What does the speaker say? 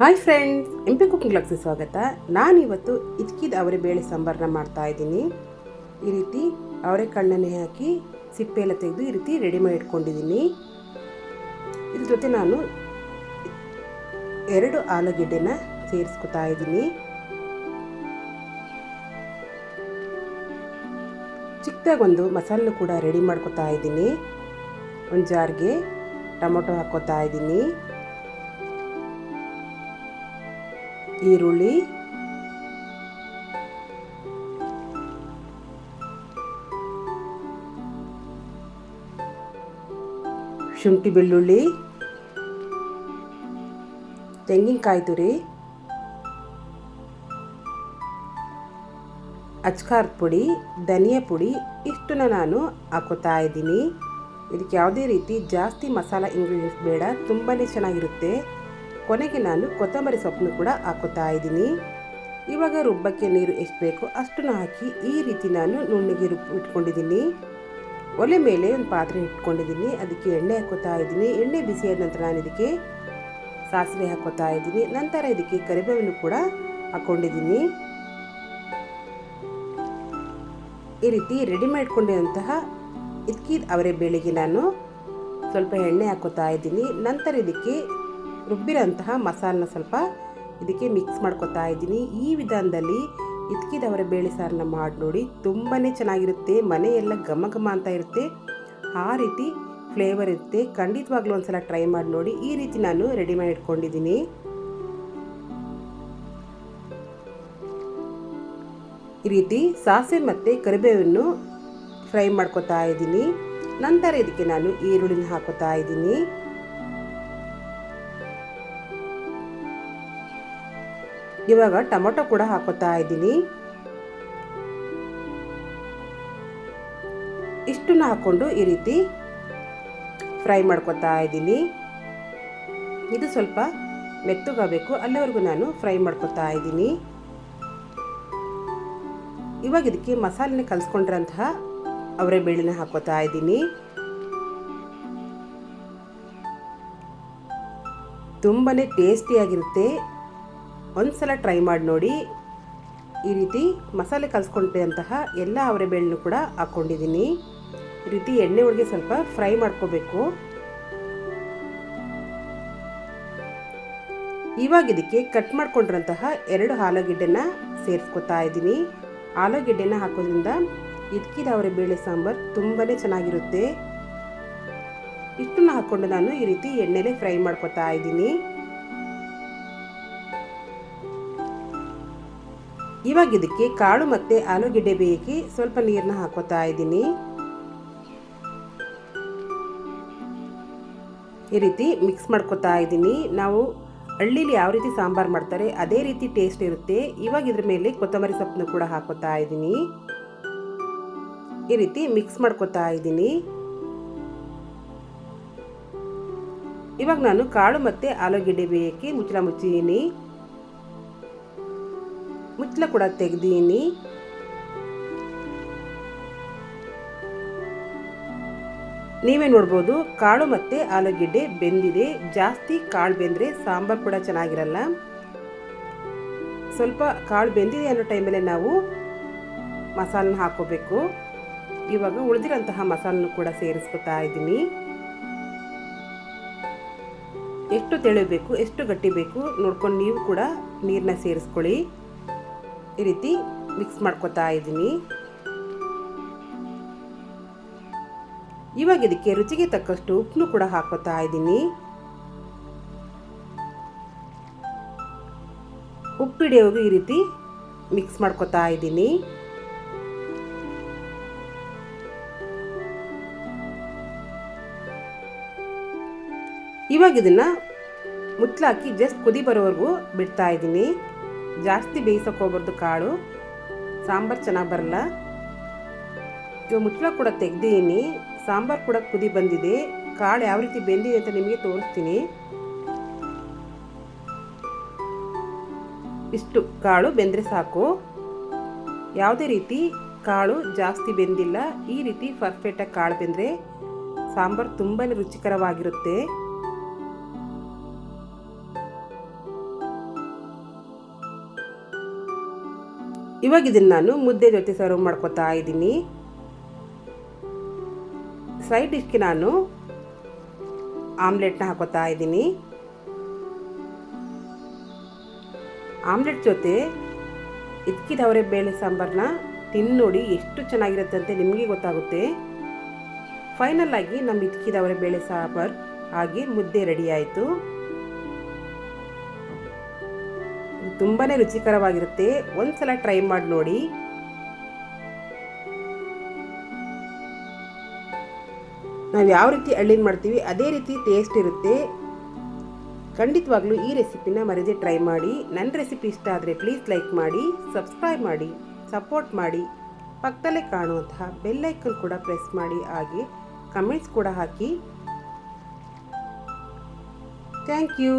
Hi friends M P cooking ಲಕ್ಸಿ ಸ್ವಾಗತ. ನಾನಿವತ್ತು ಇದ್ಕಿದ ಅವರೆ ಬೇಳೆ ಸಾಂಬಾರನ್ನ ಮಾಡ್ತಾ ಇದ್ದೀನಿ. ಈ ರೀತಿ ಅವರೆ ಕಣ್ಣನ್ನೇ ಹಾಕಿ ಸಿಪ್ಪೆ ಎಲ್ಲ ತೆಗೆದು ಈ ರೀತಿ ರೆಡಿ ಮಾಡಿ ಇಟ್ಕೊಂಡಿದ್ದೀನಿ. ಇದ್ರ ಜೊತೆ ನಾನು ಎರಡು ಆಲೂಗೆಡ್ಡೆನ ಸೇರಿಸ್ಕೊತಾ ಇದ್ದೀನಿ. ಚಿಕ್ಕದಾಗೊಂದು ಮಸಾಲೆ ಕೂಡ ರೆಡಿ ಮಾಡ್ಕೊತಾ ಇದ್ದೀನಿ. ಒಂದು ಜಾರ್ಗೆ ಟೊಮೊಟೊ ಹಾಕ್ಕೋತಾ ಇದ್ದೀನಿ. ಈರುಳ್ಳಿ. ಶುಂಠಿ ಬೆಳ್ಳುಳ್ಳಿ. ತೆಂಗಿನಕಾಯಿ ತುರಿ. ಅಚ್ಕಾರದ ಪುಡಿ, ಧನಿಯಾ ಪುಡಿ ಇಷ್ಟನ್ನ ನಾನು ಹಾಕೋತಾ ಇದ್ದೀನಿ. ಇದಕ್ಕೆ ಯಾವುದೇ ರೀತಿ ಜಾಸ್ತಿ ಮಸಾಲ ಇಂಗ್ರೀಡಿಯೆಂಟ್ಸ್ ಬೇಡ ತುಂಬಾ ಚೆನ್ನಾಗಿರುತ್ತೆ. ಕೊನೆಗೆ ನಾನು ಕೊತ್ತಂಬರಿ ಸೊಪ್ಪನ್ನು ಕೂಡ ಹಾಕುತ್ತಾ ಇದ್ದೀನಿ. ಇವಾಗ ರುಬ್ಬಕ್ಕೆ ನೀರು ಎಷ್ಟು ಬೇಕೋ ಅಷ್ಟನ್ನು ಹಾಕಿ ಈ ರೀತಿ ನಾನು ನುಣ್ಣಗೆ ರುಬ್ಬಿ ಇಟ್ಕೊಂಡಿದ್ದೀನಿ. ಒಲೆ ಮೇಲೆ ಒಂದು ಪಾತ್ರೆ ಇಟ್ಕೊಂಡಿದ್ದೀನಿ. ಅದಕ್ಕೆ ಎಣ್ಣೆ ಹಾಕೋತಾ ಇದ್ದೀನಿ. ಎಣ್ಣೆ ಬಿಸಿಯಾದ ನಂತರ ನಾನು ಇದಕ್ಕೆ ಸಾಸಿವೆ ಹಾಕೋತಾ ಇದ್ದೀನಿ. ನಂತರ ಇದಕ್ಕೆ ಕರಿಬೇವನ್ನು ಕೂಡ ಹಾಕ್ಕೊಂಡಿದ್ದೀನಿ ಈ ರೀತಿ ರೆಡಿ ಮಾಡಿಕೊಂಡಿರುವಂತಹ ಇದ್ಕಿದ ಅವರೇ ಬೇಳೆಗೆ ನಾನು ಸ್ವಲ್ಪ ಎಣ್ಣೆ ಹಾಕೋತಾ ಇದ್ದೀನಿ. ನಂತರ ಇದಕ್ಕೆ ರುಬ್ಬಿರೋಂತಹ ಮಸಾಲನ ಸ್ವಲ್ಪ ಇದಕ್ಕೆ ಮಿಕ್ಸ್ ಮಾಡ್ಕೊತಾ ಇದ್ದೀನಿ. ಈ ವಿಧಾನದಲ್ಲಿ ಇದ್ಕಿದವರ ಬೇಳೆ ಸಾರನ್ನ ಮಾಡಿ ನೋಡಿ ತುಂಬಾ ಚೆನ್ನಾಗಿರುತ್ತೆ. ಮನೆಯೆಲ್ಲ ಘಮ ಘಮ ಅಂತ ಇರುತ್ತೆ. ಆ ರೀತಿ ಫ್ಲೇವರ್ ಇರುತ್ತೆ. ಖಂಡಿತವಾಗ್ಲೂ ಒಂದ್ಸಲ ಟ್ರೈ ಮಾಡಿ ನೋಡಿ. ಈ ರೀತಿ ನಾನು ರೆಡಿ ಮಾಡಿ ಇಟ್ಕೊಂಡಿದ್ದೀನಿ. ಈ ರೀತಿ ಸಾಸಿವೆ ಮತ್ತು ಕರಿಬೇವನ್ನು ಫ್ರೈ ಮಾಡ್ಕೊತಾ ಇದ್ದೀನಿ. ನಂತರ ಇದಕ್ಕೆ ನಾನು ಈರುಳ್ಳಿನ ಹಾಕೋತಾ ಇದ್ದೀನಿ. ಇವಾಗ ಟೊಮೊಟೊ ಕೂಡ ಹಾಕೋತಾ ಇದ್ದೀನಿ. ಇಷ್ಟನ್ನ ಹಾಕ್ಕೊಂಡು ಈ ರೀತಿ ಫ್ರೈ ಮಾಡ್ಕೊತಾ ಇದ್ದೀನಿ. ಇದು ಸ್ವಲ್ಪ ಮೆತ್ತಗಾಗಬೇಕು, ಅಲ್ಲಿವರೆಗೂ ನಾನು ಫ್ರೈ ಮಾಡ್ಕೊತಾ ಇದ್ದೀನಿ. ಇವಾಗ ಇದಕ್ಕೆ ಮಸಾಲೆನ ಕಲಿಸ್ಕೊಂಡಿರೋಂತಹ ಅವರೇ ಬೇಳೆನ ಹಾಕೋತಾ ಇದ್ದೀನಿ. ತುಂಬಾ ಟೇಸ್ಟಿಯಾಗಿರುತ್ತೆ. ಒಂದ್ಸಲ ಟ್ರೈ ಮಾಡಿ ನೋಡಿ. ಈ ರೀತಿ ಮಸಾಲೆ ಕಲಿಸ್ಕೊಂಡಿರುವಂತಹ ಎಲ್ಲ ಅವರೆ ಬೇಳೆನೂ ಕೂಡ ಹಾಕ್ಕೊಂಡಿದ್ದೀನಿ. ಈ ರೀತಿ ಎಣ್ಣೆ ಒಳಗೆ ಸ್ವಲ್ಪ ಫ್ರೈ ಮಾಡ್ಕೋಬೇಕು. ಇವಾಗ ಇದಕ್ಕೆ ಕಟ್ ಮಾಡ್ಕೊಂಡಿರೋಂತಹ ಎರಡು ಆಲೂಗೆಡ್ಡೆನ ಸೇರಿಸ್ಕೊತಾ ಇದ್ದೀನಿ. ಆಲೂಗೆಡ್ಡೆನ ಹಾಕೋದ್ರಿಂದ ಇದಕ್ಕಿದ ಅವರೆ ಬೇಳೆ ಸಾಂಬಾರು ತುಂಬಾ ಚೆನ್ನಾಗಿರುತ್ತೆ. ಇಷ್ಟನ್ನು ಹಾಕ್ಕೊಂಡು ನಾನು ಈ ರೀತಿ ಎಣ್ಣೆಲೆ ಫ್ರೈ ಮಾಡ್ಕೊತಾ ಇದ್ದೀನಿ. ಇವಾಗ ಇದಕ್ಕೆ ಕಾಳು ಮತ್ತು ಆಲೂಗೆಡ್ಡೆ ಬೇಯಕ್ಕೆ ಸ್ವಲ್ಪ ನೀರನ್ನ ಹಾಕೋತಾ ಇದ್ದೀನಿ. ಈ ರೀತಿ ಮಿಕ್ಸ್ ಮಾಡ್ಕೊತಾ ಇದ್ದೀನಿ. ನಾವು ಹಳ್ಳಿಲಿ ಯಾವ ರೀತಿ ಸಾಂಬಾರು ಮಾಡ್ತಾರೆ ಅದೇ ರೀತಿ ಟೇಸ್ಟ್ ಇರುತ್ತೆ. ಇವಾಗ ಇದ್ರ ಮೇಲೆ ಕೊತ್ತಂಬರಿ ಸೊಪ್ಪನ್ನು ಕೂಡ ಹಾಕೋತಾ ಇದ್ದೀನಿ. ಈ ರೀತಿ ಮಿಕ್ಸ್ ಮಾಡ್ಕೊತಾ ಇದ್ದೀನಿ. ಇವಾಗ ನಾನು ಕಾಳು ಮತ್ತು ಆಲೂಗೆಡ್ಡೆ ಬೇಯಕ್ಕೆ ಮುಚ್ಚಳ ಮುಚ್ಚಿದ್ದೀನಿ ಕೂಡ ತೆಗೆದೀನಿ. ನೀವೇ ನೋಡ್ಬೋದು, ಕಾಳು ಮತ್ತು ಆಲೂಗೆಡ್ಡೆ ಬೆಂದಿದೆ. ಜಾಸ್ತಿ ಕಾಳು ಬೆಂದರೆ ಸಾಂಬಾರು ಕೂಡ ಚೆನ್ನಾಗಿರಲ್ಲ. ಸ್ವಲ್ಪ ಕಾಳು ಬೆಂದಿದೆ ಅನ್ನೋ ಟೈಮಲ್ಲೇ ನಾವು ಮಸಾಲನ್ನ ಹಾಕೋಬೇಕು. ಇವಾಗ ಉಳಿದಿರೋಂತಹ ಮಸಾಲನ್ನು ಕೂಡ ಸೇರಿಸ್ಕೊತಾ ಇದ್ದೀನಿ. ಎಷ್ಟು ತೆಳಿಬೇಕು, ಎಷ್ಟು ಗಟ್ಟಿ ಬೇಕು ನೋಡ್ಕೊಂಡು ನೀವು ಕೂಡ ನೀರನ್ನ ಸೇರಿಸ್ಕೊಳ್ಳಿ. ಈ ರೀತಿ ಮಿಕ್ಸ್ ಮಾಡ್ಕೊತಾ ಇದ್ದೀನಿ. ಇವಾಗ ಇದಕ್ಕೆ ರುಚಿಗೆ ತಕ್ಕಷ್ಟು ಉಪ್ಪನ್ನು ಕೂಡ ಹಾಕೋತಾ ಇದ್ದೀನಿ. ಉಪ್ಪಿಡಿಯೋಗಿ ಈ ರೀತಿ ಮಿಕ್ಸ್ ಮಾಡ್ಕೊತಾ ಇದ್ದೀನಿ. ಇವಾಗ ಇದನ್ನ ಮುಚ್ಚಲಾಕಿ ಜಸ್ಟ್ ಕುದಿ ಬರೋವರೆಗೂ ಬಿಡ್ತಾ ಇದ್ದೀನಿ. ಜಾಸ್ತಿ ಬೇಯಿಸೋಕೆ ಹೋಗ್ಬಾರ್ದು ಕಾಳು. ಸಾಂಬಾರು ಚೆನ್ನಾಗಿ ಬರಲ್ಲ. ಇವಾಗ ಮುಚ್ಚಳ ಕೂಡ ತೆಗ್ದಿದ್ದೀನಿ. ಸಾಂಬಾರು ಕೂಡ ಕುದಿ ಬಂದಿದೆ. ಕಾಳು ಯಾವ ರೀತಿ ಬೆಂದಿದೆ ಅಂತ ನಿಮಗೆ ತೋರಿಸ್ತೀನಿ. ಇಷ್ಟು ಕಾಳು ಬೆಂದರೆ ಸಾಕು. ಯಾವುದೇ ರೀತಿ ಕಾಳು ಜಾಸ್ತಿ ಬೆಂದಿಲ್ಲ. ಈ ರೀತಿ ಪರ್ಫೆಕ್ಟಾಗಿ ಕಾಳು ಬೆಂದರೆ ಸಾಂಬಾರು ತುಂಬಾ ರುಚಿಕರವಾಗಿರುತ್ತೆ. ಇವಾಗ ಇದನ್ನು ನಾನು ಮುದ್ದೆ ಜೊತೆ ಸರ್ವ್ ಮಾಡ್ಕೊತಾ ಇದ್ದೀನಿ. ಸೈಡ್ ಡಿಶ್ಗೆ ನಾನು ಆಮ್ಲೆಟ್ನ ಹಾಕೋತಾ ಇದ್ದೀನಿ. ಆಮ್ಲೆಟ್ ಜೊತೆ ಇದ್ಕಿದವರೆ ಬೇಳೆ ಸಾಂಬಾರನ್ನ ತಿಂದು ನೋಡಿ ಎಷ್ಟು ಚೆನ್ನಾಗಿರುತ್ತೆ ಅಂತ ನಿಮಗೆ ಗೊತ್ತಾಗುತ್ತೆ. ಫೈನಲ್ ಆಗಿ ನಮ್ಮ ಇದ್ಕಿದವರೆ ಬೇಳೆ ಸಾಂಬಾರು ಹಾಗೆ ಮುದ್ದೆ ರೆಡಿ ತುಂಬಾ ರುಚಿಕರವಾಗಿರುತ್ತೆ. ಒಂದ್ಸಲ ಟ್ರೈ ಮಾಡಿ ನೋಡಿ. ನಾವು ಯಾವ ರೀತಿ ಹಳ್ಳಿನ ಮಾಡ್ತೀವಿ, ಅದೇ ರೀತಿ ಟೇಸ್ಟ್ ಇರುತ್ತೆ. ಖಂಡಿತವಾಗ್ಲೂ ಈ ರೆಸಿಪಿನ ಮರೆದೆ ಟ್ರೈ ಮಾಡಿ. ನನ್ನ ರೆಸಿಪಿ ಇಷ್ಟ ಆದರೆ ಪ್ಲೀಸ್ ಲೈಕ್ ಮಾಡಿ ಸಬ್ಸ್ಕ್ರೈಬ್ ಮಾಡಿ ಸಪೋರ್ಟ್ ಮಾಡಿ. ಪಕ್ಕದಲ್ಲೇ ಕಾಣುವಂತಹ ಬೆಲ್ಲೈಕನ್ ಕೂಡ ಪ್ರೆಸ್ ಮಾಡಿ, ಹಾಗೆ ಕಮೆಂಟ್ಸ್ ಕೂಡ ಹಾಕಿ. Thank you